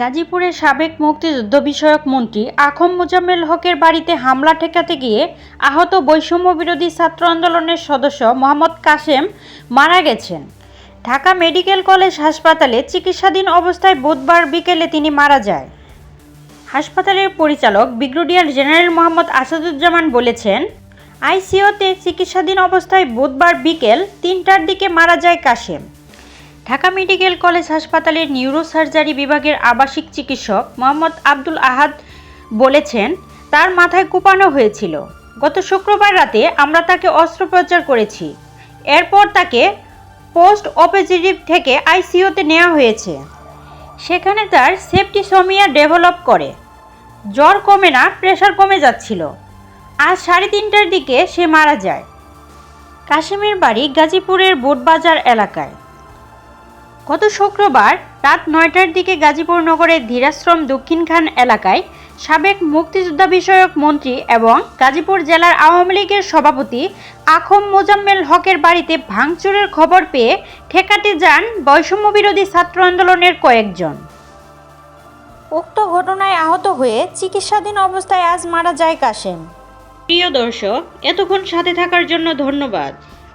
গাজীপুরের সাবেক মুক্তিযুদ্ধ বিষয়ক মন্ত্রী আখম মোজাম্মেল হকের বাড়িতে হামলা ঠেকাতে গিয়ে আহত বৈষম্য বিরোধী ছাত্র আন্দোলনের সদস্য মোহাম্মদ কাশেম মারা গেছেন। ঢাকা মেডিকেল কলেজ হাসপাতালে চিকিৎসাধীন অবস্থায় বুধবার বিকেলে তিনি মারা যায়। হাসপাতালের পরিচালক ব্রিগেডিয়ার জেনারেল মোহাম্মদ আসাদুজ্জামান বলেছেন, আইসিইউতে চিকিৎসাধীন অবস্থায় বুধবার বিকেল তিনটার দিকে মারা যায় কাশেম। ঢাকা মেডিকেল কলেজ হাসপাতালের নিউরোসার্জারি বিভাগের আবাসিক চিকিৎসক মোহাম্মদ আব্দুল আহাদ বলেছেন, তার মাথায় কুপানো হয়েছিল। গত শুক্রবার রাতে আমরা তাকে অস্ত্রোপচার করেছি। এরপর তাকে পোস্ট অপারেটিভ থেকে আইসিইউতে নেওয়া হয়েছে। সেখানে তার সেপ্টিসোমিয়া ডেভেলপ করে। জ্বর কমে না, প্রেশার কমে যাচ্ছিল। আজ সাড়ে তিনটার দিকে সে মারা যায়। কাশিমের বাড়ি গাজীপুরের বোটবাজার এলাকায়। গত শুক্রবার রাত নয়টার দিকে গাজীপুর নগরের ধীরাশ্রম দক্ষিণখান এলাকায় সাবেক মুক্তিযোদ্ধা বিষয়ক মন্ত্রী এবং গাজীপুর জেলার আওয়ামী লীগের সভাপতি আখম মোজাম্মেল হকের বাড়িতে ভাঙচুরের খবর পেয়ে ঠেকাতে যান বৈষম্য বিরোধী ছাত্র আন্দোলনের কয়েকজন। উক্ত ঘটনায় আহত হয়ে চিকিৎসাধীন অবস্থায় আজ মারা যায় কাশেম। প্রিয় দর্শক এতক্ষণ সাথে থাকার জন্য ধন্যবাদ।